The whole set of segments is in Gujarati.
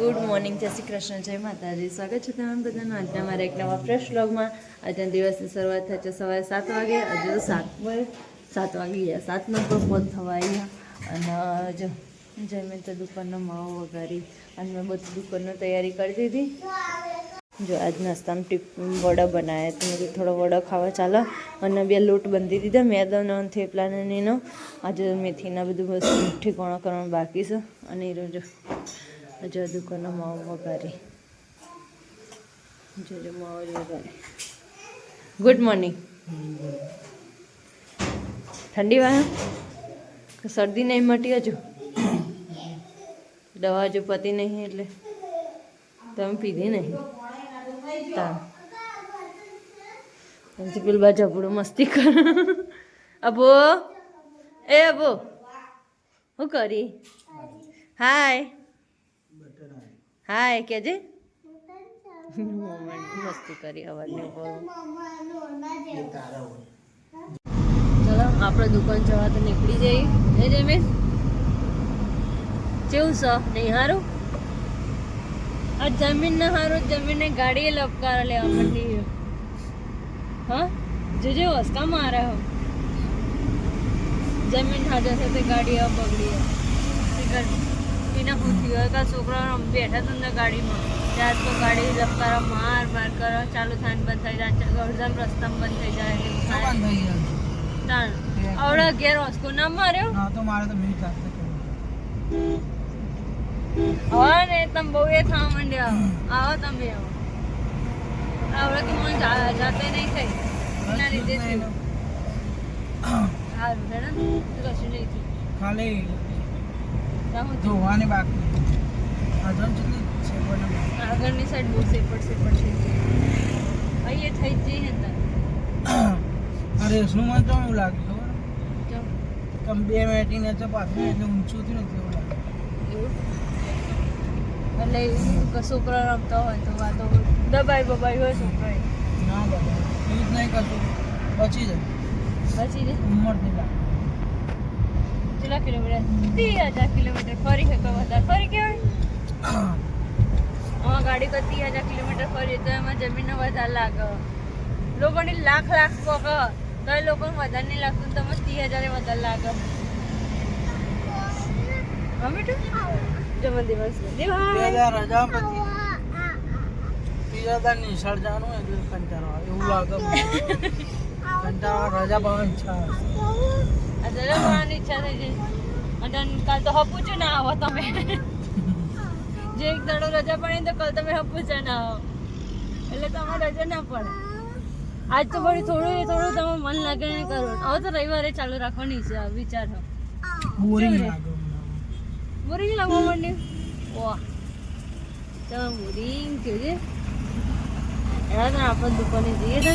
ગુડ મોર્નિંગ, જય શ્રી કૃષ્ણ, જય માતાજી. સ્વાગત છે તમામ બધાનું આજના મારા એક નવા ફ્રેશ વ્લોગમાં આજના દિવસની શરૂઆત થાય છે સવારે સાત વાગે હજુ તો સાત સાત વાગી ગયા. સાતનો તો પોત થવા અને જો જમીન તો દુકાનનો માવો વગાડી અને મેં બધી દુકાનની તૈયારી કરી દીધી. જો આજ નાસ્તામાં ટીપ, વડા બનાવ્યા તો મેં થોડો વડો ખાવા ચાલો. અને બે લોટ બાંધી દીધા મેદાનો થેપલાને એનો આજે મેથીના બધું વસ્તુ ઠીકોણો કરવાનું બાકી છે. અને એ જો જો દુકાનનો માવો વઘારી. જો જો માવો વઘારી. ગુડ મોર્નિંગ ઠંડી વાહ શરદી નહીં મટી હજુ? દવા હજુ પતી નહીં એટલે. તમે પીધી નહીં? તા પછી પેલું બા ઝપડું મસ્તી કર. અબો એ અબો શું કરી? હાય હાય કેજે મસ્તી કરી અવાજને ચલો આપણે દુકાન જવા તો નીકળી જઈએ. હે જમીન કેવું છે? નહીં હારું? આ જમીન ના હારું જમીને ગાડીએ લપકાર લેવા માંડી હા? જોજે વસકા મારે હો. જમીન હાજર છે તે ગાડી હવે બગડી હે પૂછ્યું કે છોકરા બેઠા તમને ગાડીમાં ત્યાં તો ગાડી લપકારા માર માર કરો ચાલુ થાય બંધ થઈ જાય અડધામ રસ્તામાં બંધ થઈ જાય એવું થાય. તાણ. આવડે ઘેર વસ્કો ના માર્યો? હવે ને તમે બહુ એ થવા માંડ્યા. આવો તમે આવો. આવડે કે મને જાતે નહીં થઈ. એના લીધે થયું. સારું છે ને. કશું નહીં થયું ખાલી જોવાની બાકી આગળ કેટલી છે પણ આગળની સાઈડ બહુ સેપડ સેપટ છે અહીંયા થઈ જઈ હતા અરે શું મને તો એવું લાગ્યું ખબર? તમે બે મિનિટ ને તો પાછું એટલે ઊંચું થયું નથી એવું એટલે છોકરા રમતા હોય તો વાતો દબાઈ બબાઈ હોય છોકરાએ. ના બબાઈ એવું જ નહીં કરતું. બચી જાય. પછી ને ઉંમરથી લાગે કેટલા કિલોમીટર. ત્રીસ હજાર કિલોમીટર. ફરી શકો વધારે. ફરી કહેવાય આમાં ગાડી પર ત્રીસ હજાર કિલોમીટર ફરી તો એમાં જમીનનો વધારે લાગે. લોકોની લાખ લાખ પોક તો એ લોકોને વધારે નહીં લાગતું તમે ત્રીસ હજાર વધારે લાગે. હા બેટું? જમન દિવસ. રજા પછી. ત્રીજા નિશાળ જવાનું એટલે કંટાળો આવે. એવું લાગે. કંટાળો રજા પાડવાની ઈચ્છા આવે આ જરા જવાની ઈચ્છા થઈ જાય અને કાલ તો હપુચું ના આવો તમે. જે એક દાડો રજા પડી તો કાલ તમે હપુચા ના આવો. એટલે તમારે રજા ના પડે. આજ તો વળી થોડું થોડું તમે મન લાગીને કરો. હવે તો રવિવારે ચાલુ રાખવાની છે વિચાર બોરિંગ? લાગે મને. બોરિંગ લાગવા માંડ્યું? વાહ. તો બોરિંગ કેજે એના આપણે દુકાને જઈએ ને.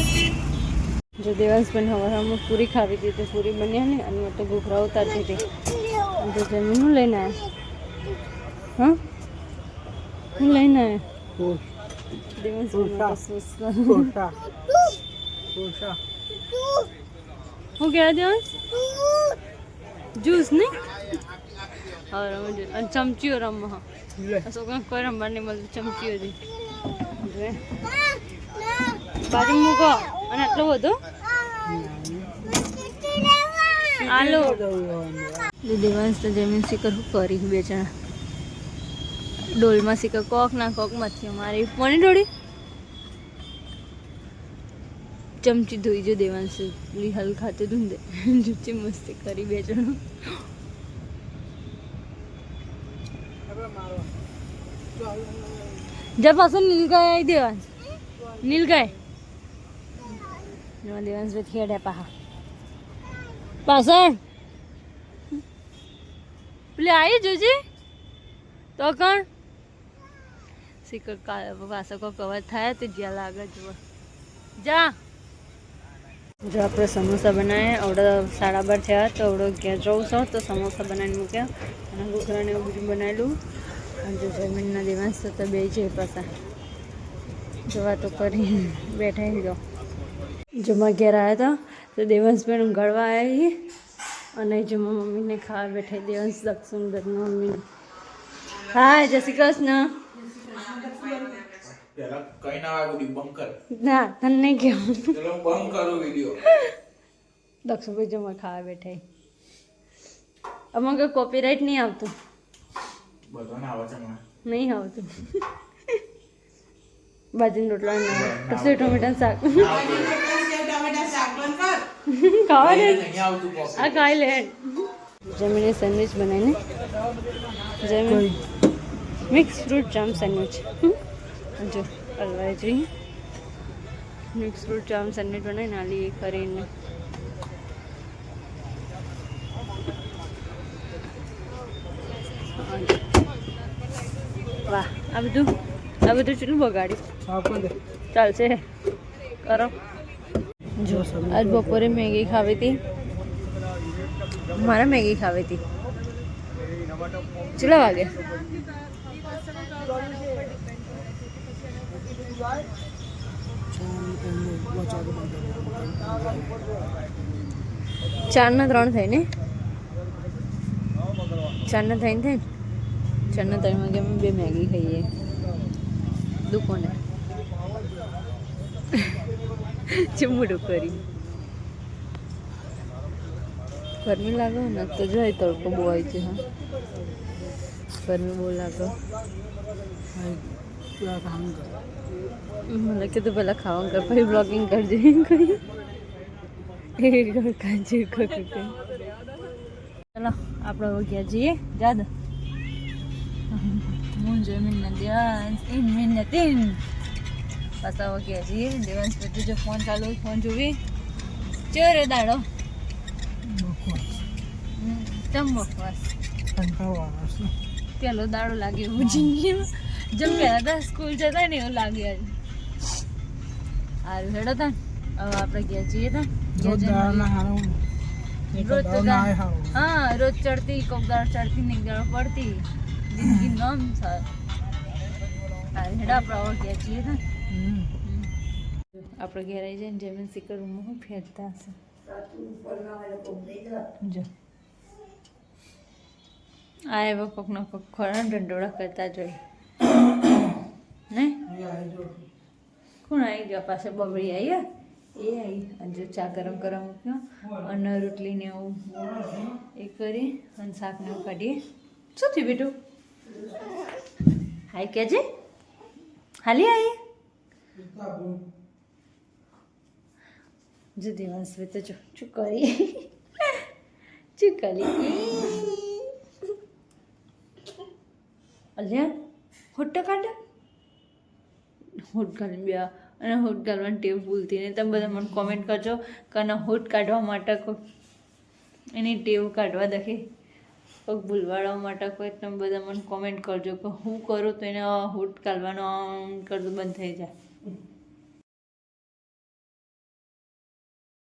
જો દેવાંશબેન હવારમાં પૂરી ખાવી હતી તો પૂરી બન્યા ને અને તો ઘૂઘરા ઉતારતી હતી. તો જમીન લઈને આવ્યા હા? હું લઈને આવ્યા હું કહેવા દેવાંશ? જ્યુસ નહીં? હા રમો જ્યુસ અને ચમચીઓ રમવા. હા લે કોઈ રમવા નહીં મળતું ચમચીઓ હતી. બાજુ મૂકો. અને આટલું બધું. આલુ. દેવાંશ તો જમીન શિકર કરી બે જણા. ડોલમાં શિકર કોક ના કોકમાંથી અમારી. કોની ડોળી? ચમચી ધોઈ જો દેવાંશ. હલ ખાતે ધૂંધે. જુચ્ચી મસ્તી કરી બે જણા. જા પાછો નીલગાય આવી દેવાંશ. નીલગાય. જો દેવાંશ ભાઈ ખેડે પાહા. પાછળ પેલી આવી જોજે તો કણ? શીખર પાછળ કોઈ કવર થાય તો જ્યાં લાગે જુઓ જા. જો આપણે સમોસા બનાવ્યા આવડે સાડા બાર થયા તો આવડો ઘેર જવું છો, તો સમોસા બનાવીને મૂક્યા. અને ઘૂઘરાને એવું બધું બનાવેલું. અને જો જમીનના દેવાંશ તો બે છે પાછા. જોવા તો કરી બેઠા જો જમા ઘેર આવ્યા હતા તો દેવંશભાઈ ઊંઘાડવા છીએ અને જમા મમ્મીને ખાવા બેઠા દેવંશ દક્ષિણ ઘરના મમ્મીને હા જય શ્રી કૃષ્ણ. ના તને વિડિયો. દક્ષુભાઈ જો મેં ખાવા બેઠા કોઈ કોપીરાઇટ નહીં આવતું? આવે નહીં આવતું. બાજરીનો રોટલા ટોમેટાનું શાક. આ ખાઈ લે. જમીને સેન્ડવિચ બનાવીને. જમીન. મિક્સ ફ્રૂટ જામ સેન્ડવિચ જો હલવાઈ જોઈએ. મિક્સ ફ્રૂટ જામ સેન્ડવિચ બનાવીને આલી કરીને. વાહ આ બધું આ બધું ચેટલું બગાડ્યું? ચાલશે. કરો. જો આજ બપોરે મેગી ખાવી હતી. મારે મેગી ખાવી હતી. કેટલા વાગે? ચારના ત્રણ થઈ ને? ચારના થઈને થઈ ને? ચારના ત્રણ વાગે અમે બે મેગી ખાઈએ. દુકોને. ચીમડું કરી. ગરમી લાગે ને, તો જાય તડકો બહુ આવી છે હા. ગરમી બહુ લાગે. મને કીધું પહેલાં ખાવાનું કર, પછી બ્લોગિંગ કરજે. કર કાંજી કરી ચલો આપણે ગયા જઈએ. જાદ હું જમીન ને દેવાંશ તીન મહિને તીન. પાછા વાગે ગયા જઈએ દેવાંશ પછી જો ફોન ચાલુ હોય ફોન જોવી. ચેરે દાડો. બકવાસ ચમ બકવાસ. પેલો દાડો લાગે હું જિંદગીમાં. જેમ પહેલા હતા સ્કૂલ જતા ને એવું લાગ્યા સારું હેડો તા હવે આપણે ગયા જઈએ તા હારું. હારું. હા રોજ ચડતી કોક દાળ ચડતી ને એક દાળ પડતી. જિંદગી નોમ સારું. હેડા હેડો આપણે ગયા જઈએ તા. આપણે ઘેર આવી જઈને જમીન સિકર હું ફેરતા હશે. જો. આ એવા કોકનો કોક ખોરાક ઢંઢોળા કરતા જોઈ ને? કોણ આવી ગયો? પાસે બબડી આવી એ આવી જો ચા ગરમ ગરમ મૂક્યો. રોટલી ને એવું એ કરી અને શાક ને એવું કાઢીએ. શું થયું બેટું? હાઈ કેજે. હાલી આવી જો દેવાંશ તો જો શું કરી શું કરી અલ્યા, હોટ કાઢ હોટ કાઢી અને હોટ કાઢવાની ટેવ ભૂલતી નહીં. તમે બધા મને કોમેન્ટ કરજો કે આના હોટ કાઢવા માટે કોઈ એની ટેવ કાઢવા દખે કોઈક ભૂલવાડવા માટે કોઈ, તમે બધા મને કોમેન્ટ કરજો કે હું કરું તો એને હોટ કાઢવાનો કરતું બંધ થઈ જાય.